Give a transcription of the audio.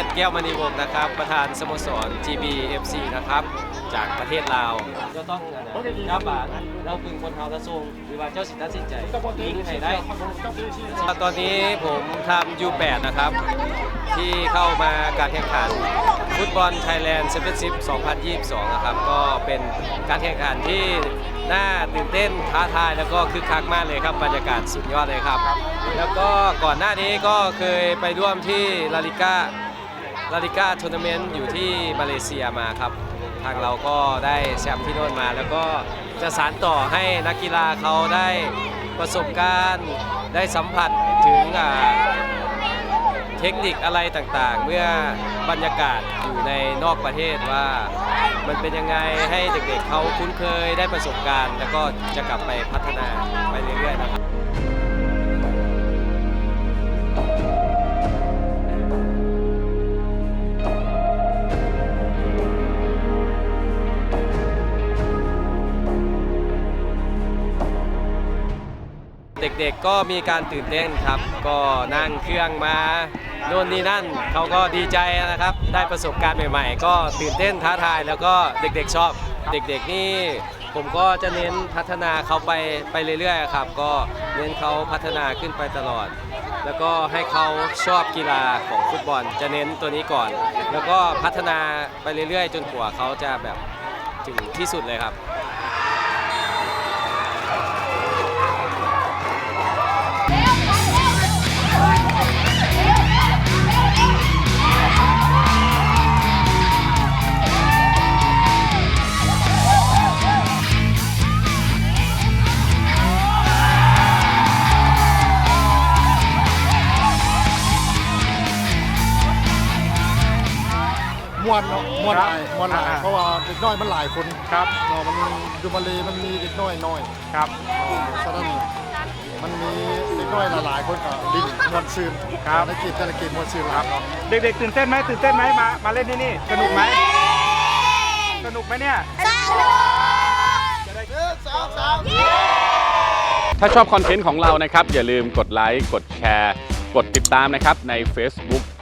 คเนศแก้วมณีวงศ์นะครับ ประธานสโมสร GBFC นะครับ จากประเทศลาวก็ต้องย้ำบาเราพึงคนเฮาละทรงหรือว่าเจ้าสิตัดสินใจยิงให้ได้ ตอนนี้ผมทำ U8 นะครับ ที่เข้ามาการแข่งขันฟุตบอลไทยแลนด์เซเว่นซิป2022 นะครับ ก็เป็นการแข่งขันที่น่าตื่นเต้นท้าทายแล้วก็คึกคักมากเลยครับบรรยากาศสุดยอดเลยครับ แล้วก็ก่อนหน้านี้ก็เคยไปร่วมที่ลาลิก้า ลาลิก้าทัวร์นาเมนต์อยู่ที่มาเลเซียมาครับ ทางเราก็ได้แชมป์ที่โน่นมา แล้วก็จะสานต่อให้นักกีฬาเขาได้ประสบการณ์ ได้สัมผัสถึงเทคนิคอะไรต่างๆ เมื่อบรรยากาศอยู่ในนอกประเทศว่ามันเป็นยังไงให้เด็กๆเขาคุ้นเคยได้ประสบการณ์ แล้วก็จะกลับไปพัฒนาไปเรื่อยๆนะครับ เด็กๆก็มีการตื่นเต้นครับ ก็นั่งเครื่องมาโน่นนี่นั่นเขาก็ดีใจนะครับ ได้ประสบการณ์ใหม่ ๆ ก็ตื่นเต้นท้าทายแล้วก็เด็กๆชอบ เด็กๆนี่ผมก็จะเน้นพัฒนาเขาไปไปเรื่อยๆครับ ก็เน้นเขาพัฒนาขึ้นไปตลอด แล้วก็ให้เขาชอบกีฬาของฟุตบอล จะเน้นตัวนี้ก่อน แล้วก็พัฒนาไปเรื่อยๆ จนกว่าเขาจะแบบถึงที่สุดเลยครับ มวนเนาะมวนหลายมวนหลาย อ่า เพราะว่าเด็กน้อยมันหลายคนครับเนาะมันดูมาเลมันมีเด็กน้อยน้อยครับฉะนั้นมันมีเด็กน้อยหลายๆคนก็ดิ้นมวนซื่นครับในเกมแต่ละเกมมวนซื่นครับเนาะเด็กๆตื่นเต้นไหมตื่นเต้นไหมมามาเล่นที่นี่สนุกไหมสนุกไหมเนี่ยถ้าชอบคอนเทนต์ของเรานะครับ อย่าลืมกดไลค์ กดแชร์ กดติดตามนะครับ ใน Facebook